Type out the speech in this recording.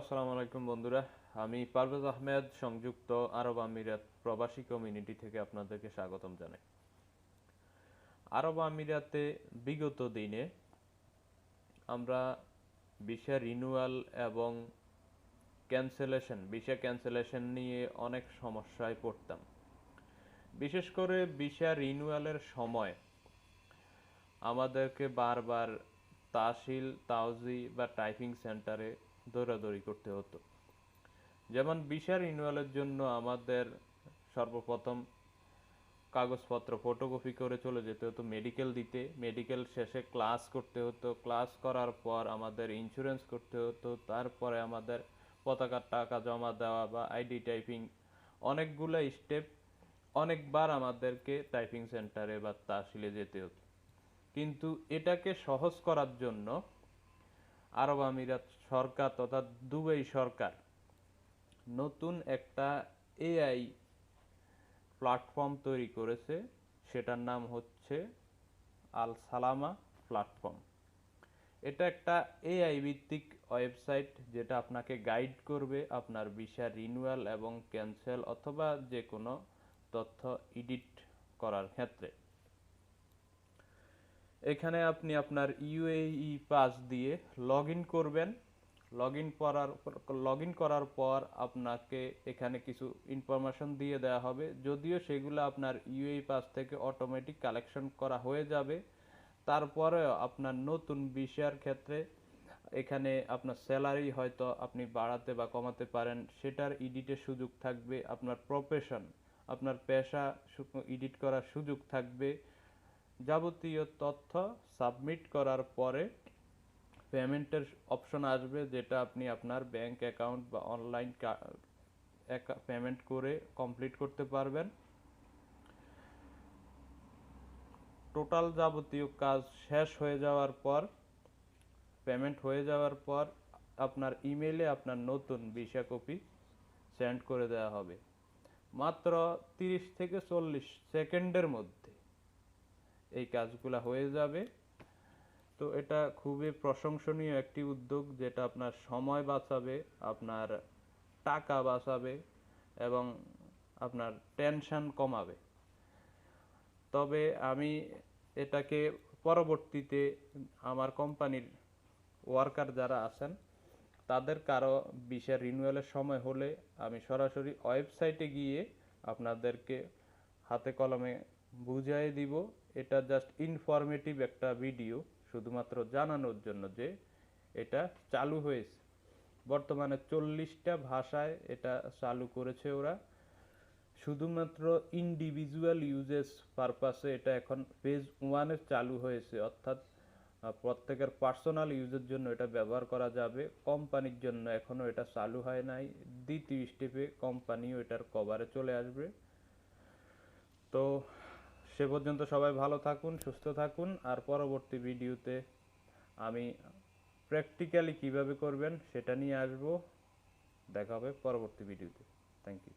আসসালামু আলাইকুম বন্ধুরা। আমি পারভেজ আহমেদ, সংযুক্ত আরব আমিরাত প্রবাসী কমিউনিটি থেকে আপনাদেরকে স্বাগতম জানাই। আরব আমিরাতে বিগত দিনে আমরা ভিসা রিনিউয়াল এবং ক্যান্সেলেশন ভিসা ক্যান্সেলেশন নিয়ে অনেক সমস্যায় পড়তাম। বিশেষ করে ভিসা রিনিউয়ালের সময় আমাদেরকে বারবার তাহসিল, তাওজি বা টাইপিং সেন্টারে দৌড়াদৌড়ি করতে হতো। যেমন ভিসা রিনিউয়ালের জন্য আমাদের সর্বপ্রথম কাগজপত্র ফটোকপি করে চলে যেতে হতো মেডিকেল দিতে। মেডিকেল শেষে ক্লাস করতে হতো। ক্লাস করার পর আমাদের ইন্স্যুরেন্স করতে হতো। তারপরে আমাদের পতাকার টাকা জমা দেওয়া বা আইডি টাইপিং অনেকগুলো স্টেপ অনেকবার আমাদেরকে টাইপিং সেন্টারে বা তাহসিলে যেতে হতো। কিন্তু এটাকে সহজ করার জন্য আরব আমিরাত সরকার তথা দুবাই সরকার নতুন একটা এআই প্ল্যাটফর্ম তৈরি করেছে। সেটার নাম হচ্ছে আল সালামা প্ল্যাটফর্ম। এটা একটা এআই ভিত্তিক ওয়েবসাইট যেটা আপনাকে গাইড করবে আপনার ভিসা রিনিউয়াল এবং ক্যান্সেল অথবা যে কোনো তথ্য এডিট করার ক্ষেত্রে। এখানে আপনি আপনার ইউএই পাস দিয়ে লগ ইন করবেন। লগ ইন করার লগ ইন করার পর আপনাকে এখানে কিছু ইনফরমেশন দিয়ে দেওয়া হবে। যদিও সেগুলো আপনার ইউএই পাস থেকে অটোমেটিক কালেকশন করা হয়ে যাবে। তারপরেও আপনার নতুন বিষয়ের ক্ষেত্রে এখানে আপনার স্যালারি হয়তো আপনি বাড়াতে বা কমাতে পারেন, সেটার এডিটের সুযোগ থাকবে, আপনার প্রফেশন, আপনার পেশা এডিট করার সুযোগ থাকবে। যাবতীয় তথ্য সাবমিট করার পরে পেমেন্টের অপশন আসবে যেটা আপনি আপনার ব্যাংক অ্যাকাউন্ট বা অনলাইন পেমেন্ট করে কমপ্লিট করতে পারবেন। টোটাল যাবতীয় কাজ শেষ হয়ে যাওয়ার পর পেমেন্ট হয়ে যাওয়ার পর আপনার ইমেলে আপনার নতুন ভিসা কপি সেন্ড করে দেওয়া হবে। মাত্র তিরিশ থেকে চল্লিশ সেকেন্ডের মধ্যে। এই কাজগুলো হয়ে যাবে। তো এটা খুবই প্রশংসনীয় একটি উদ্যোগ যেটা আপনার সময় বাঁচাবে, আপনার টাকা বাঁচাবে এবং আপনার টেনশন কমাবে। তবে আমি এটাকে পরবর্তীতে আমার কোম্পানির ওয়ার্কার যারা আছেন, তাদের কারও বিষয় রিনিউয়ালের সময় হলে আমি সরাসরি ওয়েবসাইটে গিয়ে আপনাদেরকে হাতে কলমে বুঝিয়ে দিব। এটা জাস্ট ইনফরমেটিভ একটা ভিডিও শুধুমাত্র জানানোর জন্য যে এটা চালু হয়েছে। বর্তমানে চল্লিশটা ভাষায় এটা চালু করেছে ওরা। শুধুমাত্র ইন্ডিভিজুয়াল ইউজেস পারপাসে এটা এখন ফেজ ওয়ানে চালু হয়েছে। অর্থাৎ প্রত্যেকের পার্সোনাল ইউজের জন্য এটা ব্যবহার করা যাবে। কোম্পানির জন্য এখনও এটা চালু হয় নাই। দ্বিতীয় স্টেপে কোম্পানিও এটার কভারে চলে আসবে। তো সে পর্যন্ত সবাই ভালো থাকুন, সুস্থ থাকুন। আর পরবর্তী ভিডিওতে আমি প্র্যাকটিক্যালি কীভাবে করবেন সেটা নিয়ে আসব। দেখা হবে পরবর্তী ভিডিওতে। Thank you